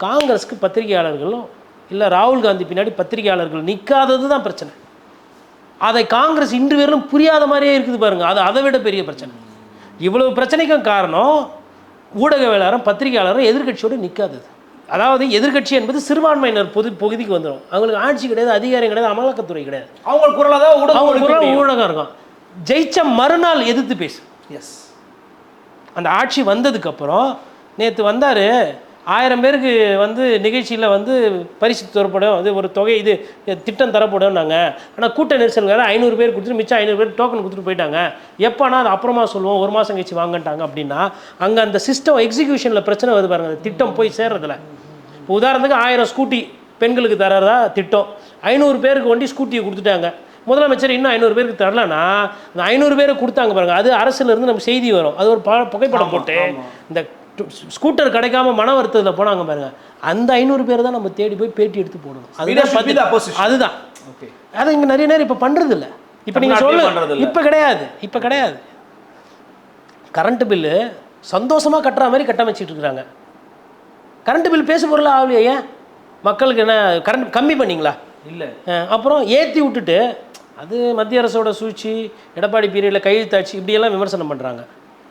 காங்கிரஸ்க்கு பத்திரிகையாளர்களும் இல்லை ராகுல் காந்தி பின்னாடி பத்திரிகையாளர்கள் நிற்காதது தான் பிரச்சனை. அதை காங்கிரஸ் இன்று வரையிலும் புரியாத மாதிரியே இருக்குது பாருங்க. அது அதை விட பெரிய பிரச்சனை. இவ்வளவு பிரச்சனைக்கும் காரணம் ஊடகவியலாளரும் பத்திரிகையாளரும் எதிர்க்கட்சியோடு நிற்காதது அதாவது எதிர்க்கட்சி என்பது சிறுபான்மையினர் பொது பகுதிக்கு வந்துடும். அவங்களுக்கு ஆட்சி கிடையாது அதிகாரம் கிடையாது அமலாக்கத்துறை கிடையாது. அவங்க குரலாக தான் ஊடகம் அவங்க குரல். ஊடகம் இருக்கும். ஜெயிச்ச மறுநாள் எதிர்த்து பேசு. எஸ் அந்த ஆட்சி வந்ததுக்கப்புறம் நேற்று வந்தார் ஆயிரம் பேருக்கு வந்து நிகழ்ச்சியில் வந்து பரிசு தரப்படும். அது ஒரு தொகை இது திட்டம் தரப்படும் நாங்கள் ஆனால் கூட்ட நெரிசல்கார ஐநூறு பேர் கொடுத்துட்டு மிச்சம் ஐநூறு பேர் டோக்கன் கொடுத்துட்டு போயிட்டாங்க. எப்போனா அது அப்புறமா சொல்லுவோம் ஒரு மாதம் கழிச்சு வாங்கன்ட்டாங்க அப்படின்னா அங்கே அந்த சிஸ்டம் எக்ஸிக்யூஷனில் பிரச்சனை வருது பாருங்க அந்த திட்டம் போய் சேர்றதுல. இப்போ உதாரணத்துக்கு ஆயிரம் ஸ்கூட்டி பெண்களுக்கு தரதா திட்டம். ஐநூறு பேருக்கு வண்டி ஸ்கூட்டியை கொடுத்துட்டாங்க. முதலமைச்சர் இன்னும் ஐநூறு பேருக்கு தரலனா அந்த ஐநூறு பேரை கொடுத்தாங்க பாருங்க அது அரசுல இருந்து நம்ம செய்தி வரும். அது ஒரு புகைப்படம் போட்டு இந்த ஸ்கூட்டர் கிடைக்காம மன வருத்தத்தில் போனாங்க பாருங்க அந்த ஐநூறு பேர் தான் நம்ம தேடி போய் பேட்டி எடுத்து போடணும். அதுதான். அதுதான். அதை இங்கே நிறைய நேரம் இப்போ பண்ணுறது இல்லை இப்போ நீங்கள் சொல்லு. இப்போ கிடையாது இப்போ கிடையாது. கரண்ட் பில்லு சந்தோஷமாக கட்டுற மாதிரி கட்டமைச்சிட்டு இருக்கிறாங்க. கரண்ட் பில் பேச பொருள் ஆகலையே ஏன்? மக்களுக்கு என்ன கரண்ட் கம்மி பண்ணீங்களா? இல்ல. அப்புறம் ஏற்றி விட்டுட்டு அது மத்திய அரசோட சூழ்ச்சி எடப்பாடி பீரியடில் கையெழுத்தாச்சு இப்படியெல்லாம் விமர்சனம் பண்ணுறாங்க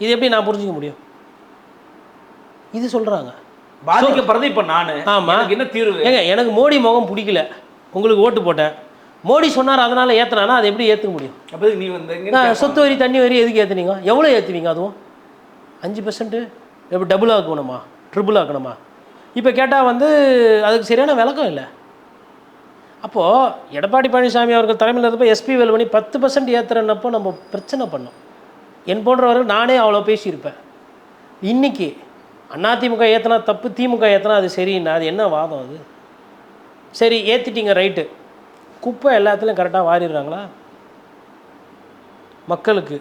இது எப்படி நான் புரிஞ்சுக்க முடியும்? இது சொல்கிறாங்க பாதிக்கப்படுறது இப்ப நானு. ஆமா. எனக்கு என்ன தீர்வு? ஏங்க எனக்கு மோடி முகம் பிடிக்கல. உங்களுக்கு ஓட்டு போட்டேன். மோடி சொன்னார் அதனால் ஏற்றுனானா அதை எப்படி ஏற்றுக்க முடியும்? அப்ப நீ வந்து சொத்து வரி தண்ணி வரி எதுக்கு ஏற்றுனீங்க எவ்வளோ ஏற்றுவீங்க அதுவும்? அஞ்சு பர்சன்ட்டு எப்படி டபுள் ஆக்கணுமா? ட்ரிபிள் ஆக்கணுமா? இப்போ கேட்டால் வந்து அதுக்கு சரியான விளக்கம் இல்லை. அப்போது எடப்பாடி பழனிசாமி அவர்கள் தலைமையில் இருந்தப்போ எஸ்பி வேலுமணி பத்து பர்சன்ட் ஏற்றுறனப்போ நம்ம பிரச்சனை பண்ணோம். என் போன்றவர்கள் நானே அவ்வளோ பேசியிருப்பேன். இன்னைக்கு அதிமுக ஏற்றினா தப்பு திமுக ஏற்றினா அது சரின்னா அது என்ன வாதம் அது? சரி ஏற்றிட்டீங்க ரைட்டு. குப்பை எல்லாத்துலேயும் கரெக்டாக வாரிடுறாங்களா? மக்களுக்கு.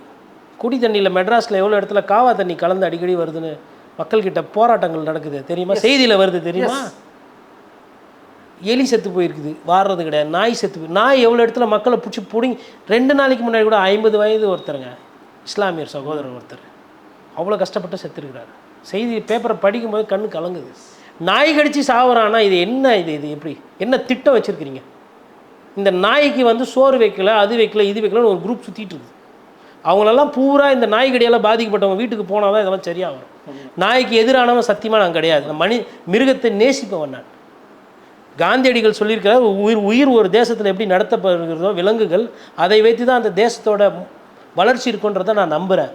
குடி தண்ணியில் மெட்ராஸில் எவ்வளோ இடத்துல காவா தண்ணி கலந்து அடிக்கடி வருதுன்னு மக்கள்கிட்ட போராட்டங்கள் நடக்குது தெரியுமா? செய்தியில் வருது தெரியுமா? எலி செத்து போயிருக்குது வாடுறது கிடையாது நாய் செத்து போய் நாய் எவ்வளோ இடத்துல மக்களை பிடிச்சி பிடிங்கி ரெண்டு நாளைக்கு முன்னாடி கூட ஐம்பது வயது ஒருத்தருங்க இஸ்லாமியர் சகோதரர் ஒருத்தர். அவ்வளோ கஷ்டப்பட்டு செத்துருக்கிறாரு. செய்தி பேப்பரை படிக்கும்போது கண்ணு கலங்குது. நாய் கடிச்சு சாவுறான்னா இது என்ன இது இது எப்படி? என்ன திட்டம் வச்சுருக்கிறீங்க? இந்த நாய்க்கு வந்து சோறு வைக்கல அது வைக்கல இது வைக்கலன்னு ஒரு குரூப் சுற்றிட்டு இருக்குது. அவங்களெல்லாம் பூரா இந்த நாய் கடியால் பாதிக்கப்பட்டவங்க வீட்டுக்கு போனால் தான் இதெல்லாம் சரியாக வரும். நாய்க்கு எதிரானவன் சத்தியமாக நான் கிடையாது. மணி மனி மிருகத்தை நேசிப்பவன் நான். காந்தியடிகள் சொல்லியிருக்கிறார் உயிர் உயிர் ஒரு தேசத்தில் எப்படி நடத்தப்படுகிறதோ விலங்குகள் அதை வைத்து தான் அந்த தேசத்தோட வளர்ச்சி இருக்குன்றதை நான் நம்புகிறேன்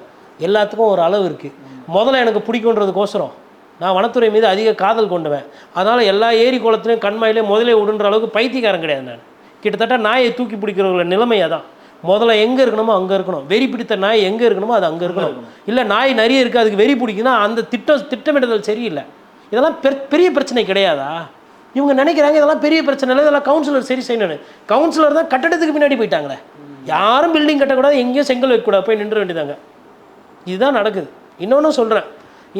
எல்லாத்துக்கும் ஒரு அளவு இருக்குது முதல்ல எனக்கு பிடிக்குன்றதுக்கோசரம் நான் வனத்துறை மீது அதிக காதல் கொண்டுவேன். அதனால் எல்லா ஏரி குளத்துலையும் கண்மாயிலையும் முதலே விடுன்ற அளவுக்கு பைத்தியக்காரன் கிடையாது நான். கிட்டத்தட்ட நாயை தூக்கி பிடிக்கிறவங்கள நிலைமையாக தான் முதல்ல எங்கே இருக்கணுமோ அங்கே இருக்கணும். வெறி பிடித்த நாய் எங்கே இருக்கணுமோ அது அங்கே இருக்கணும். இல்லை நாய் நிறைய இருக்குது அதுக்கு வெறி பிடிக்குன்னா அந்த திட்டம் திட்டமிடுதல் சரியில்லை. இதெல்லாம் பெரிய பிரச்சனை கிடையாதா? இவங்க நினைக்கிறாங்க இதெல்லாம் பெரிய பிரச்சனை இல்லை இதெல்லாம் கவுன்சிலர் சரி செய்யணும்னு. கவுன்சிலர் தான் கட்டடத்துக்கு பின்னாடி போயிட்டாங்களே. யாரும் பில்டிங் கட்டக்கூடாது எங்கேயும் செங்கல் வைக்கக்கூடாது போய் நின்று வேண்டியதாங்க இதுதான் நடக்குது. இன்னொன்று சொல்கிறேன்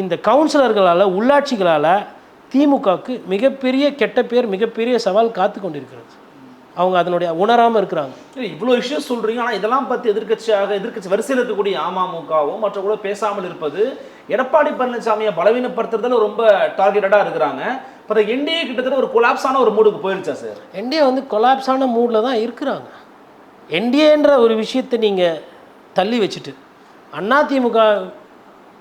இந்த கவுன்சிலர்களால் உள்ளாட்சிகளால் திமுகவுக்கு மிகப்பெரிய கெட்ட பேர் மிகப்பெரிய சவால் காத்து கொண்டிருக்கிறது அவங்க அதனுடைய உணராமல் இருக்கிறாங்க. இல்ல, இவ்வளவு இஷ்யூஸ் சொல்றீங்க. ஆனா இதெல்லாம் பத்தி எதிர்க்கட்சியாக எதிர்க்கட்சி வரிசையில் இருக்கக்கூடிய அமமுகவும் மற்ற கூட பேசாமல் இருப்பது எடப்பாடி பழனிசாமியை பலவீனப்படுத்துறதுல ரொம்ப டார்கெட்டடா இருக்கிறாங்க. இப்போ என்டிஏ கிட்டத்தட்ட ஒரு கொலாப்ஸான ஒரு மூடுக்கு போயிருச்சா சார் என்டிஏ வந்து கொலாப்ஸான மூடில் தான் இருக்கிறாங்க. என்டிஏன்ற ஒரு விஷயத்தை நீங்கள் தள்ளி வச்சுட்டு அதிமுக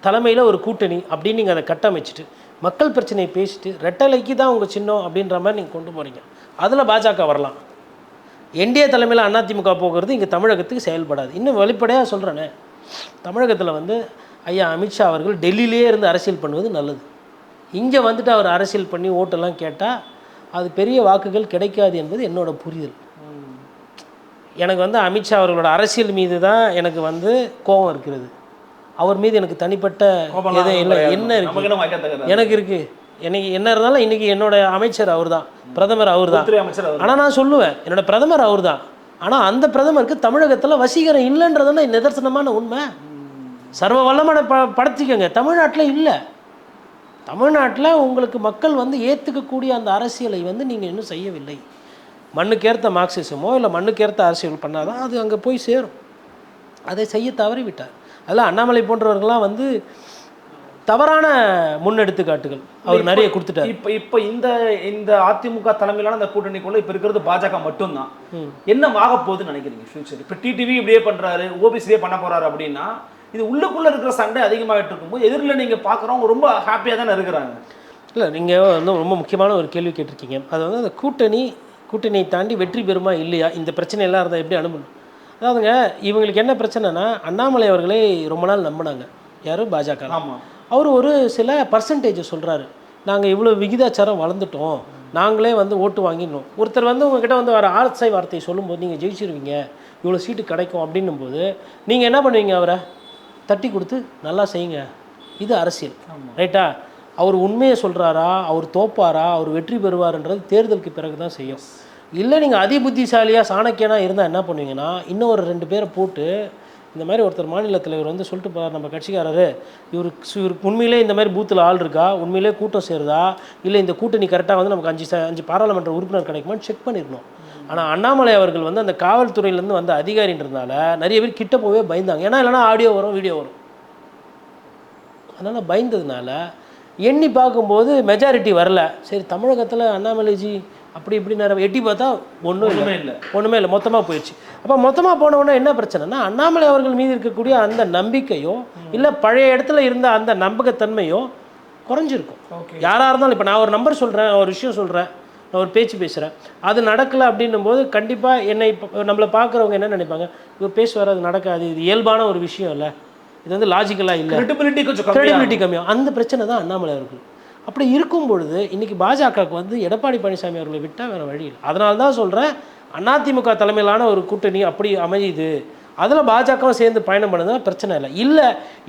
தலைமையில் ஒரு கூட்டணி அப்படின்னு நீங்கள் அதை கட்டமைச்சிட்டு மக்கள் பிரச்சனையை பேசிட்டு ரெட்டலைக்கு தான் உங்கள் சின்னம் அப்படின்ற மாதிரி நீங்கள் கொண்டு போகிறீங்க அதில் பாஜக வரலாம். என்டிஏ தலைமையில் அதிமுக போகிறது இங்கே தமிழகத்துக்கு செயல்படாது. இன்னும் வெளிப்படையாக சொல்கிறேனே தமிழகத்தில் வந்து ஐயா அமித்ஷா அவர்கள் டெல்லியிலே இருந்து அரசியல் பண்ணுவது நல்லது. இங்கே வந்துட்டு அவர் அரசியல் பண்ணி ஓட்டெல்லாம் கேட்டால் அது பெரிய வாக்குகள் கிடைக்காது என்பது என்னோட புரிதல். எனக்கு வந்து அமித்ஷா அவர்களோட அரசியல் மீது தான் எனக்கு வந்து கோபம் இருக்கிறது. அவர் மீது எனக்கு தனிப்பட்ட எதுவும் இல்லை. என்ன நமக்கு இருக்கு என்ன வைக்க தகுதி எனக்கு இருக்கு. எனக்கு என்ன இருந்தாலும் இன்னைக்கு என்னோட அமைச்சர் அவர் தான் பிரதமர் அவர் தான் அமைச்சர் ஆனால் நான் சொல்லுவேன் என்னோட பிரதமர் அவர் தான் ஆனால் அந்த பிரதமருக்கு தமிழகத்தில் வசீகரம் இல்லைன்றதுனா நிதர்சனமான உண்மை. சர்வ வல்லமான ப படுத்திக்கங்க. தமிழ்நாட்டில் இல்லை. தமிழ்நாட்டில் உங்களுக்கு மக்கள் வந்து ஏற்றுக்கக்கூடிய அந்த அரசியலை வந்து நீங்கள் இன்னும் செய்யவில்லை. மண்ணுக்கேற்ற மார்க்சிசமோ இல்லை மண்ணுக்கேற்ற அரசியல் பண்ணாதான் அது அங்கே போய் சேரும். அதை செய்ய தவறி விட்டார் அதில் அண்ணாமலை போன்றவர்கள்லாம் வந்து தவறான முன்னெடுத்துக்காட்டுகள் அவர் நிறைய கொடுத்துட்டார். இப்ப இப்ப இந்த இந்த அதிமுக தலைமையிலான அந்த கூட்டணிக்குள்ள இப்ப இருக்கிறது பாஜக மட்டும்தான். என்ன ஆக போகுதுன்னு நினைக்கிறீங்க ஃபியூச்சர் இப்ப டிடிவி இப்படியே பண்றாரு ஓபிசியே பண்ண போறாரு அப்படின்னா இது உள்ளுக்குள்ள இருக்கிற சண்டை அதிகமாகிட்டு இருக்கும்போது எதிரில் நீங்க பாக்குறவங்க ரொம்ப ஹாப்பியா தானே இருக்கிறாங்க. இல்லை நீங்கள் வந்து ரொம்ப முக்கியமான ஒரு கேள்வி கேட்டிருக்கீங்க. அது வந்து அந்த கூட்டணி கூட்டணியை தாண்டி வெற்றி பெறுமா இல்லையா? இந்த பிரச்சனை எல்லாம் இருந்தால் எப்படி அனுப்பணும்? அதாவதுங்க இவங்களுக்கு என்ன பிரச்சனைனா அண்ணாமலை அவர்களே ரொம்ப நாள் நம்பினாங்க. யார்? பாஜக. ஆமா. அவர் ஒரு சில பர்சன்டேஜ் சொல்கிறாரு நாங்கள் இவ்வளோ விகிதாச்சாரம் வளர்ந்துட்டோம். நாங்களே வந்து ஓட்டு வாங்கிடணும். ஒருத்தர் வந்து உங்ககிட்ட வந்து வர ஆர்ட்ஸை வார்த்தையை சொல்லும்போது நீங்கள் ஜெயிச்சிருவீங்க. இவ்வளோ சீட்டு கிடைக்கும் அப்படின்னும் போது நீங்கள் என்ன பண்ணுவீங்க அவரை? தட்டி கொடுத்து நல்லா செய்யுங்க. இது அரசியல். ரைட்டா அவர் உண்மையை சொல்கிறாரா அவர் தோப்பாரா? அவர் வெற்றி பெறுவாருன்றது தேர்தலுக்கு பிறகு தான் செய்யும். இல்லை நீங்கள் அதிபுத்திசாலியாக சாணக்கியனாக இருந்தால் என்ன பண்ணுவீங்கன்னா இன்னும் ஒரு ரெண்டு பேரை போட்டு இந்த மாதிரி ஒருத்தர் மாநில தலைவர் வந்து சொல்லிட்டு போகிறார் நம்ம கட்சிக்காரரு இவருக்கு இவருக்கு உண்மையிலே இந்த மாதிரி பூத்தில் ஆள் இருக்கா? உண்மையிலே கூட்டம் சேருதா? இல்லை இந்த கூட்டணி கரெக்டாக வந்து நமக்கு அஞ்சு அஞ்சு பாராளுமன்ற உறுப்பினர் கிடைக்குமான்னு செக் பண்ணிடணும் ஆனால் அண்ணாமலை அவர்கள் வந்து அந்த காவல்துறையிலேருந்து வந்த அதிகாரின்றதுனால நிறைய பேர் கிட்ட போவே பயந்தாங்க. ஏன்னா இல்லைனா ஆடியோ வரும் வீடியோ வரும். அதனால் பயந்ததுனால எண்ணி பார்க்கும்போது மெஜாரிட்டி வரல. சரி தமிழகத்தில் அண்ணாமலைஜி அப்படி இப்படி நிறைய எட்டி பார்த்தா ஒன்றும் இல்லை. இல்ல. ஒன்றுமே இல்லை. மொத்தமாக போயிடுச்சு. அப்போ மொத்தமாக போன உடனே என்ன பிரச்சனைனா அண்ணாமலை அவர்கள் மீது இருக்கக்கூடிய அந்த நம்பிக்கையோ இல்லை பழைய இடத்துல இருந்த அந்த நம்பகத்தன்மையோ குறைஞ்சிருக்கும். யாராக இருந்தாலும் இப்போ நான் ஒரு நம்பர் சொல்கிறேன் ஒரு விஷயம் சொல்கிறேன் நான் ஒரு பேச்சு பேசுகிறேன் அது நடக்கலை அப்படின்னும் போது கண்டிப்பாக என்னை இப்போ நம்மளை பார்க்குறவங்க என்ன நினைப்பாங்க? இவர் பேசுவார் அது நடக்காது இது இயல்பான ஒரு விஷயம் இல்லை. இது வந்து லாஜிக்கலாக இல்லை. கிரெடிபிலிட்டி கொஞ்சம் கம்மியா கிரெடிபிலிட்டி கம்மியும் அந்த பிரச்சனை தான் அண்ணாமலை அவர்கள். அப்படி இருக்கும் பொழுது இன்னைக்கு பாஜகவுக்கு வந்து எடப்பாடி பழனிசாமி அவர்களை விட்டால் வேறு வழி இல்லை. அதனால தான் சொல்கிறேன் அதிமுக தலைமையிலான ஒரு கூட்டணி அப்படி அமையுது. அதில் பாஜகவும் சேர்ந்து பயணம் பண்ணதுனா பிரச்சனை இல்லை. இல்லை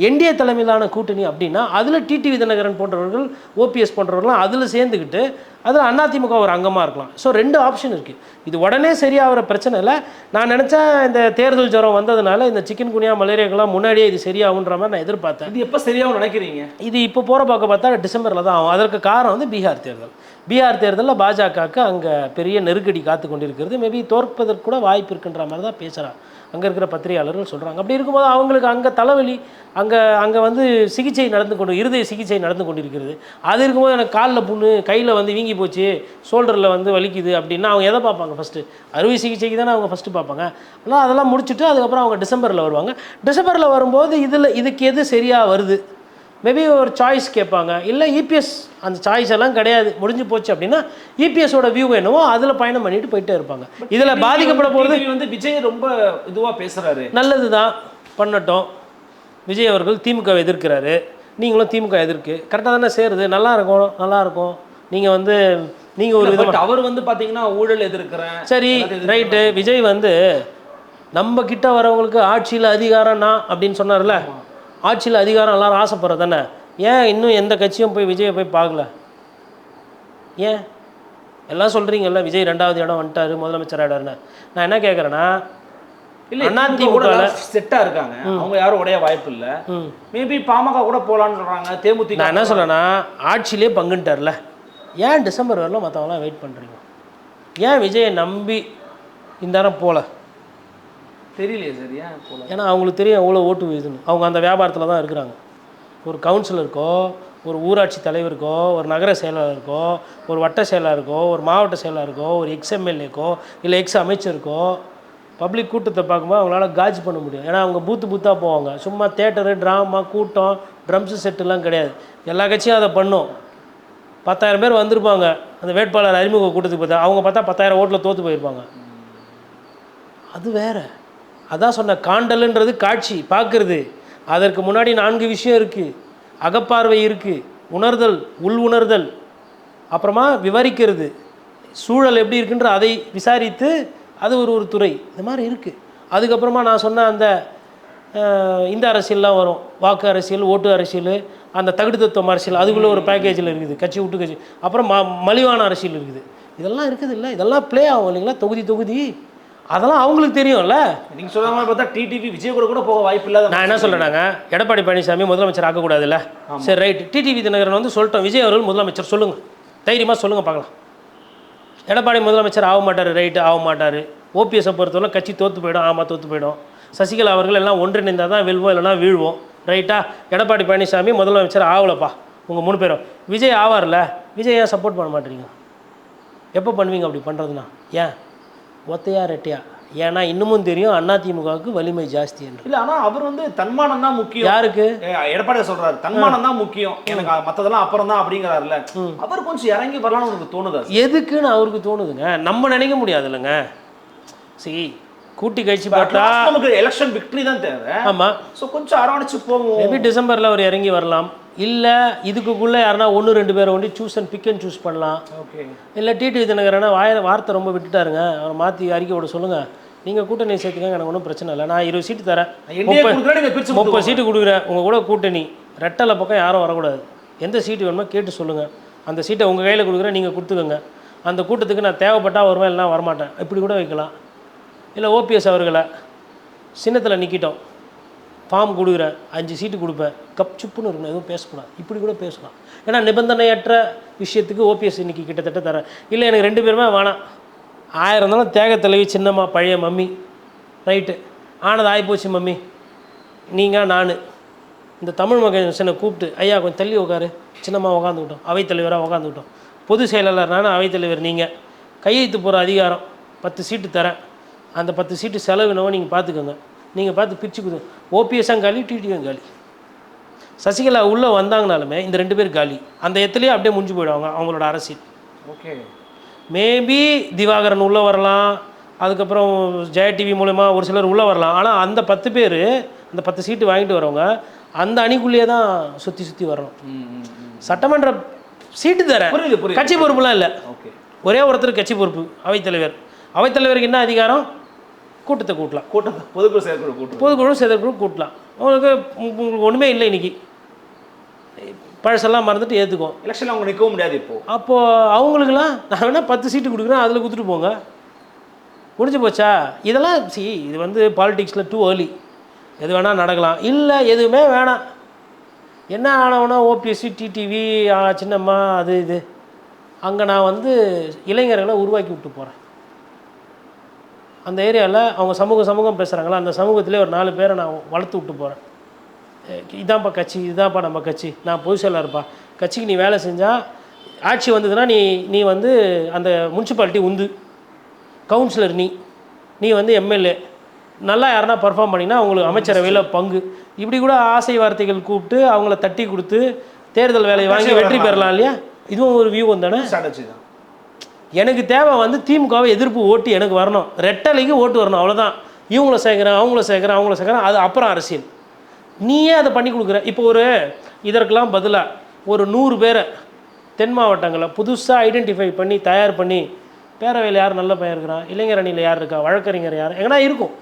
என்டிஏ தலைமையிலான கூட்டணி அப்படின்னா அதில் டிடிவி தினகரன் போன்றவர்கள் ஓபிஎஸ் போன்றவர்கள்லாம் அதில் சேர்ந்துக்கிட்டு அதில் அதிமுக ஒரு அங்கமாக இருக்கலாம். ஸோ ரெண்டு ஆப்ஷன் இருக்குது இது உடனே சரியாகிற பிரச்சனை இல்லை. நான் நினச்சேன் இந்த தேர்தல் ஜுரம் வந்ததுனால இந்த சிக்கன் குனியா மலேரியாக்கெல்லாம் முன்னாடியே இது சரியாகுன்ற மாதிரி நான் எதிர்பார்த்தேன். இது எப்ப சரியாகும் நினைக்கிறீங்க? இது இப்போ போகிற பார்க்க பார்த்தா டிசம்பரில் தான் ஆகும். அதற்கு காரணம் வந்து பீகார் தேர்தல். பீகார் தேர்தலில் பாஜகவுக்கு அங்கே பெரிய நெருக்கடி காத்து கொண்டிருக்கிறது. மேபி தோற்பதற்கு கூட வாய்ப்பு இருக்குன்ற மாதிரி தான் பேசுகிறாங்க அங்கே இருக்கிற பத்திரிகையாளர்கள் சொல்கிறாங்க அப்படி இருக்கும்போது அவங்களுக்கு அங்கே தலைவலி அங்கே அங்கே வந்து சிகிச்சை நடந்து கொண்டு இருதய சிகிச்சை நடந்து கொண்டிருக்கிறது. அது இருக்கும்போது எனக்கு காலில் புண்ணு கையில் வந்து வீங்கி போச்சு ஷோல்டரில் வந்து வலிக்குது அப்படின்னா அவங்க எதை பார்ப்பாங்க ஃபஸ்ட்டு அறுவை சிகிச்சைக்கு தானே அவங்க ஃபஸ்ட்டு பார்ப்பாங்க. ஆனால் அதெல்லாம் முடிச்சுட்டு அதுக்கப்புறம் அவங்க டிசம்பரில் வருவாங்க. டிசம்பரில் வரும்போது இதில் இதுக்கு எது சரியாக வருது? மேபி ஒரு சாய்ஸ் கேட்பாங்க. இல்லை இபிஎஸ் அந்த சாய்ஸ் எல்லாம் கிடையாது. முடிஞ்சு போச்சு அப்படின்னா இபிஎஸோட வியூ என்னவோ அதில் பயணம் பண்ணிட்டு போயிட்டே இருப்பாங்க. இதில் பாதிக்கப்பட போகிறது வந்து விஜய் ரொம்ப இதுவா பேசுறாரு. நல்லது தான் பண்ணட்டும். விஜய் அவர்கள் திமுகவை எதிர்க்கிறாரு. நீங்களும் திமுக எதிர்க்கு. கரெக்டாக தானே சேருது. நல்லா இருக்கும். நல்லா இருக்கும். நீங்கள் வந்து நீங்கள் ஒரு விதமாக அவர் வந்து பாத்தீங்கன்னா ஊழல் எதிர்க்கிறேன். சரி ரைட்டு விஜய் வந்து நம்ம கிட்ட வரவங்களுக்கு ஆட்சியில் அதிகாரம் நான் அப்படின்னு சொன்னார்ல. ஆட்சியில் அதிகாரம் எல்லாரும் ஆசைப்படுறது தானே? ஏன் இன்னும் எந்த கட்சியும் போய் விஜயை போய் பார்க்கல? ஏன்? எல்லாம் சொல்கிறீங்கல்ல விஜய் ரெண்டாவது இடம் வந்துட்டாரு முதலமைச்சர் ஆயிடாருன்னு நான் என்ன கேட்குறேன்னா இல்ல அதிமுக திமுகல செட்டா இருக்காங்க. அவங்க யாரும் உடைய வாய்ப்பு இல்ல. மேபி பாமக கூட போலாம்னு சொல்றாங்க தேமுதிக நான் என்ன சொல்கிறேன்னா ஆட்சியிலே பங்குன்ட்டார்ல. ஏன் டிசம்பர் வரலாம் மற்றவங்களாம் வெயிட் பண்ணுறீங்க ஏன் விஜயை நம்பி இந்த நேரம் போகல தெரியலையே சரியா போல? ஏன்னா அவங்களுக்கு தெரியும் எவ்வளோ ஓட்டு விழுதுன்னு அவங்க அந்த வியாபாரத்தில் தான் இருக்கிறாங்க. ஒரு கவுன்சிலருக்கோ ஒரு ஊராட்சி தலைவருக்கோ ஒரு நகர செயலாளருக்கோ ஒரு வட்ட செயலாளருக்கோ ஒரு மாவட்ட செயலாளருக்கோ ஒரு எக்ஸ் எம்எல்ஏக்கோ இல்லை எக்ஸ் அமைச்சருக்கோ பப்ளிக் கூட்டத்தை பார்க்கும்போது அவங்களால காஜ் பண்ண முடியும். ஏன்னா அவங்க பூத்து பூத்தாக போவாங்க. சும்மா தேட்டரு ட்ராமா கூட்டம் ட்ரம்ஸு செட்டுலாம் கிடையாது. எல்லா கட்சியும் அதை பண்ணும். பத்தாயிரம் பேர் வந்திருப்பாங்க. அந்த வேட்பாளர் அறிமுக கூட்டத்துக்கு பார்த்தா அவங்க பார்த்தா பத்தாயிரம் ஓட்டில் தோற்று போயிருப்பாங்க. அது வேற. அதான் சொன்ன காண்டல்ன்றது காட்சி பார்க்கறது. அதற்கு முன்னாடி நான்கு விஷயம் இருக்குது அகப்பார்வை இருக்குது உணர்தல் உள் உணர்தல். அப்புறமா விவரிக்கிறது. சூழல் எப்படி இருக்குன்ற அதை விசாரித்து அது ஒரு ஒரு துறை. இந்த மாதிரி இருக்குது அதுக்கப்புறமா நான் சொன்ன அந்த இந்த அரசியல்லாம் வரும். வாக்கு அரசியல் ஓட்டு அரசியல் அந்த தகுடு தத்துவம் அரசியல் அதுக்குள்ளே ஒரு பேக்கேஜில் இருக்குது. கட்சி விட்டு கட்சி. அப்புறம் ம மலிவான அரசியல் இருக்குது. இதெல்லாம் இருக்குது இல்லை இதெல்லாம் ப்ளே ஆகும் இல்லைங்களா? தொகுதி தொகுதி. அதெல்லாம் அவங்களுக்கு தெரியும்ல. நீங்க சொல்ற மாதிரி பார்த்தா டிடிவி விஜய் கூட கூட போக வாய்ப்பு இல்லாத நான் என்ன சொல்கிறேனாங்க எடப்பாடி பழனிசாமி முதலமைச்சர் ஆக்கக்கூடாதுல்ல சரி ரைட் டிடிவி தினகரன் வந்து சொல்லிட்டோம். விஜய் அவர்கள் முதலமைச்சர். சொல்லுங்கள் தைரியமாக சொல்லுங்கள் பார்க்கலாம். எடப்பாடி முதலமைச்சர் ஆக மாட்டார் ரைட்டு ஆக மாட்டார். ஓபிஎஸை பொறுத்தவரை கட்சி தோற்று போயிடும் ஆமாம் தோற்று போயிடும். சசிகலா அவர்கள் எல்லாம் ஒன்றிணைந்தால் தான் வெல்வோம் இல்லைனா வீழ்வோம். ரைட்டா எடப்பாடி பழனிசாமி முதலமைச்சர் ஆகலப்பா. உங்கள் மூணு பேரும். விஜய் ஆவார்ல? விஜய் ஏன் சப்போர்ட் பண்ண மாட்டீங்க எப்போ பண்ணுவீங்க அப்படி பண்ணுறதுனா ஏன்? ஒத்தையா ரெட்டையா? ஏன்னா இன்னமும் தெரியும் அதிமுகவுக்கு வலிமை ஜாஸ்தி என்று. இல்ல ஆனா அவர் வந்து தன்மானம் தான் முக்கியம். யாருக்கு? எடப்பாடி சொல்றாரு தன்மானம் தான் முக்கியம். எனக்கு மத்ததெல்லாம் அப்புறம் தான் அப்படிங்கிறாருல அவர் கொஞ்சம் இறங்கி வரலாம்னு உங்களுக்கு தோணுதா எதுக்குன்னு அவருக்கு தோணுதுங்க. நம்ம நினைக்க முடியாது இல்லைங்க சரி கூட்டி கழிச்சு பார்த்தா நமக்கு எலெக்ஷன் விக்டரி தான் தேவை. ஆமாம் சோ கொஞ்சம் அரவணைச்சு போவோம். மேபி டிசம்பரில் அவர் இறங்கி வரலாம். இல்லை இதுக்குள்ளே யாருன்னா ஒன்று ரெண்டு பேரை ஒண்டி choose and pick and choose பண்ணலாம். ஓகே இல்லை டிடி தினகரனா வாய வார்த்தை ரொம்ப விட்டுட்டாருங்க. அவரை மாற்றி அறிக்கை விட சொல்லுங்கள் நீங்கள் கூட்டணி சேர்த்துக்கங்க எனக்கு ஒன்றும் பிரச்சனை இல்லை. நான் இருபது சீட்டு தரேன். பிரிச்சு முப்பது சீட்டு கொடுக்குறேன். உங்கள் கூட கூட்டணி. ரெட்டலை பக்கம் யாரும் வரக்கூடாது. எந்த சீட்டு வேணுமோ கேட்டு சொல்லுங்கள் அந்த சீட்டை உங்கள் கையில் கொடுக்குறேன் நீங்கள் கொடுத்துக்கோங்க. அந்த கூட்டத்துக்கு நான் தேவைப்பட்டால் வருவேன் இல்லைனா வரமாட்டேன். இப்படி கூட வைக்கலாம். இல்லை ஓபிஎஸ் அவர்களை சின்னத்தில் நிற்கிட்டோம் ஃபார்ம் கொடுக்குறேன் அஞ்சு சீட்டு கொடுப்பேன் கப் சுப்புன்னு இருக்கணும் எதுவும் பேசக்கூடாது. இப்படி கூட பேசலாம். ஏன்னா நிபந்தனையற்ற விஷயத்துக்கு ஓபிஎஸ் இன்னைக்கு கிட்டத்தட்ட தரேன் இல்லை எனக்கு ரெண்டு பேருமே வேணாம். ஆயிரம் இருந்தாலும் தேக தலைவி சின்னம்மா பழைய மம்மி. ரைட்டு. ஆனது ஆகிப்போச்சு மம்மி. நீங்கள் நான். இந்த தமிழ் மகேசனை கூப்பிட்டு ஐயா கொஞ்சம் தள்ளி உட்காரு சின்னம்மா உட்காந்துக்கிட்டோம் அவைத்தலைவராக உட்காந்துக்கிட்டோம் பொது செயலாளர் நானும் அவைத்தலைவர் நீங்கள் கையெழுத்து போகிற அதிகாரம் பத்து சீட்டு தரேன். அந்த பத்து சீட்டு செலவினவோ நீங்கள் பார்த்துக்கோங்க நீங்கள் பார்த்து பிரித்து கொடுங்க. ஓபிஎஸ்ஸாக காலி டிடியும் காலி. சசிகலா உள்ளே வந்தாங்கனாலுமே இந்த ரெண்டு பேர் காலி. அந்த இடத்துலையே அப்படியே முடிஞ்சு போயிடுவாங்க அவங்களோட அரசியல். ஓகே. மேபி திவாகரன் உள்ளே வரலாம். அதுக்கப்புறம் ஜெய டிவி மூலமா ஒரு சிலர் உள்ளே வரலாம். ஆனால் அந்த பத்து பேர் அந்த பத்து சீட்டு வாங்கிட்டு வரவங்க அந்த அணிக்குள்ளேயே தான் சுற்றி சுற்றி வரணும். சட்டமன்ற சீட்டு தர. கட்சி பொறுப்புலாம் இல்லை. ஓகே. ஒரே ஒருத்தர் கட்சி பொறுப்பு அவைத்தலைவர் அவைத்தலைவருக்கு என்ன அதிகாரம்? கூட்டத்தை கூட்டலாம். கூட்டம் பொதுக்குழு செயற்குழு கூட்டம் பொதுக்குழு செயற்குழு கூட்டலாம். உங்களுக்கு உங்க- உங்களுக்கு ஒன்றுமே இல்லை இன்னைக்கு. பழசெல்லாம் மறந்துட்டு ஏற்றுக்குவோம் எலெக்ஷன்ல அவங்க நிற்கவும் முடியாது இப்போ. அப்போது அவங்களுக்குலாம் நான் வேணால் பத்து சீட்டு கொடுக்குறேன் அதில் கொடுத்துட்டு போங்க. முடிஞ்சு போச்சா? இதெல்லாம் சி இது வந்து பாலிடிக்ஸில் டூ ஏர்லி எது வேணால் நடக்கலாம். இல்லை எதுவுமே வேணாம். என்ன ஆனவனா ஓபிஎஸ்சி டிடிவி சின்னம்மா அது இது. அங்கே நான் வந்து இளைஞர்களை உருவாக்கி விட்டு போகிறேன் அந்த ஏரியாவில் அவங்க சமூக சமூகம் பேசுகிறாங்களா அந்த சமூகத்திலே ஒரு நாலு பேரை நான் வளர்த்து விட்டு போகிறேன் இதான்ப்பா கட்சி இதான்ப்பா நம்ம கட்சி. நான் பொது செயலாளர்ப்பா. கட்சிக்கு நீ வேலை செஞ்சால் ஆட்சி வந்ததுன்னா நீ நீ வந்து அந்த முனிசிபாலிட்டி உந்து கவுன்சிலர் நீ. நீ வந்து எம்எல்ஏ. நல்லா யாருனா பர்ஃபார்ம் பண்ணினா அவங்களுக்கு அமைச்சரவையில் பங்கு. இப்படி கூட ஆசை வார்த்தைகள் கூப்பிட்டு அவங்கள தட்டி கொடுத்து தேர்தல் வேலையை வாங்கி வெற்றி பெறலாம் இல்லையா? இதுவும் ஒரு வியூ தானே? தான். எனக்கு தேவை வந்து திமுகவை எதிர்ப்பு ஓட்டு எனக்கு வரணும். ரெட்டலைக்கு ஓட்டு வரணும் அவ்வளோதான் இவங்கள சேர்க்குறேன் அவங்கள சேர்க்குறேன் அவங்கள சேர்க்குறேன் அது அப்புறம் அரசியல். நீயே அதை பண்ணி கொடுக்குற. இப்போ ஒரு இதற்கெல்லாம் பதிலாக ஒரு நூறு பேரை தென் மாவட்டங்களில் புதுசாக ஐடென்டிஃபை பண்ணி தயார் பண்ணி பேரவையில் யார் நல்ல பையன் இருக்கிறான் இளைஞர் அணியில் யார் இருக்கா வழக்கறிஞர் யார் எங்கன்னா இருக்கும்.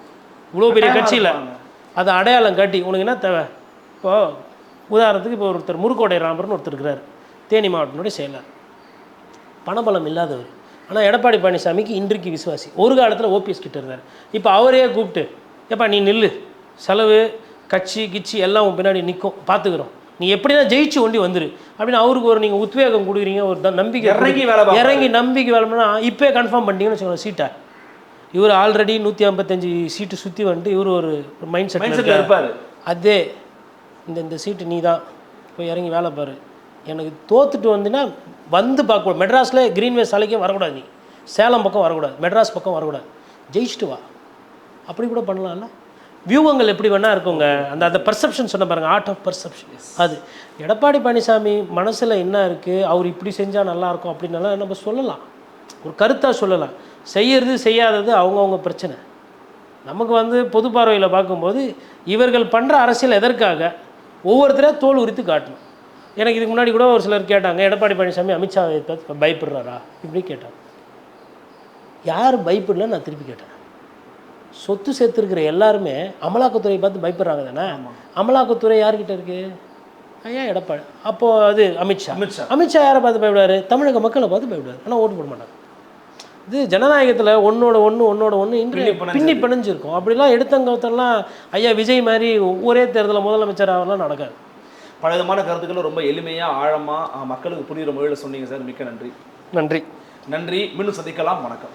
இவ்வளோ பெரிய கட்சியில். அதை அடையாளம் காட்டி உனக்கு என்ன தேவை? இப்போது உதாரணத்துக்கு இப்போ ஒருத்தர் முருகோடை ராமர்னு ஒருத்தர் இருக்கிறார். தேனி மாவட்டத்தினுடைய செயலர். பணபலம் இல்லாதவர். ஆனால் எடப்பாடி பழனிசாமிக்கு இன்றைக்கு விசுவாசி. ஒரு காலத்தில் ஓபிஎஸ் கிட்ட இருந்தார். இப்போ அவரே கூப்பிட்டு ஏப்பா நீ நில்லு. செலவு கட்சி கிச்சி எல்லாம் உன் பின்னாடி நிற்கும் பார்த்துக்கிறோம் நீ எப்படினா ஜெயிச்சு ஒண்டி வந்துரு. அப்படின்னு அவருக்கு ஒரு நீங்கள் உத்வேகம் கொடுக்குறீங்க ஒரு த- நம்பிக்கை இறங்கி வேலை. இறங்கி நம்பிக்கை வேலை பண்ணா இப்போ கன்ஃபார்ம் பண்ணிட்டீங்கன்னு வச்சுக்கோங்க சீட்டை. இவர் ஆல்ரெடி நூற்றி ஐம்பத்தஞ்சு சீட்டு சுற்றி வந்துட்டு இவர் ஒரு மைண்ட் செட்டில் இருப்பாரு. அதே இந்த இந்த சீட்டு நீ தான் போய் இறங்கி வேலை பாரு. எனக்கு தோத்துட்டு வந்தீங்கன்னா வந்து பார்க்கக்கூடாது. மெட்ராஸில் கிரீன்வே சாலைக்கே வரக்கூடாது நீ. சேலம் பக்கம் வரக்கூடாது. மெட்ராஸ் பக்கம் வரக்கூடாது. ஜெயிச்சுட்டு வா. அப்படி கூட பண்ணலாம்ல. வியூகங்கள் எப்படி வேணா இருக்குங்க. அந்த அந்த பர்செப்ஷன் சொன்ன பாருங்க. ஆர்ட் ஆஃப் பர்செப்ஷன் அது. எடப்பாடி பழனிசாமி மனசில் என்ன இருக்குது அவர் இப்படி செஞ்சால் நல்லாயிருக்கும் அப்படின்னலாம் நம்ம சொல்லலாம். ஒரு கருத்தாக சொல்லலாம். செய்யறது செய்யாதது அவங்கவுங்க பிரச்சனை. நமக்கு வந்து பொது பார்வையில் பார்க்கும்போது இவர்கள் பண்ணுற அரசியல் எதற்காக? ஒவ்வொருத்தரையும் தோல் உரித்து காட்டணும். எனக்கு இதுக்கு முன்னாடி கூட ஒரு சிலர் கேட்டாங்க எடப்பாடி பழனிசாமி பார்த்து பயப்படுறாரா? இப்படி கேட்டாங்க. யார் பயப்படல நான் திருப்பி கேட்டேன். சொத்து சேர்த்துருக்கிற எல்லாருமே அமலாக்கத்துறை பார்த்து பயப்படுறாங்க தானே? அமலாக்கத்துறை யார்கிட்ட இருக்கு? ஐயா எடப்பாடி. அப்போ அது அமித்ஷா. அமித்ஷா. அமித்ஷா யாரை பார்த்து பயப்படுவாரு? தமிழக மக்களை பார்த்து பயப்படுவார். ஆனால் ஓட்டு போட மாட்டாங்க. இது ஜனநாயகத்தில் ஒன்னோட ஒன்று ஒன்னோட ஒன்று இன்று பின்னி பிணைஞ்சு பின்னி பிணைஞ்சிருக்கும். அப்படிலாம் எடுத்தங்கத்தெல்லாம் ஐயா விஜய் மாதிரி ஒரே தேர்தலில் முதலமைச்சர் ஆகலாம் நடக்காது. பலவிதமான கருத்துக்களை ரொம்ப எளிமையா ஆழமா அஹ், மக்களுக்கு புரியுற முறையில் சொன்னீங்க சார். மிக்க நன்றி. நன்றி. நன்றி. மீண்டும் சந்திக்கலாம். வணக்கம்.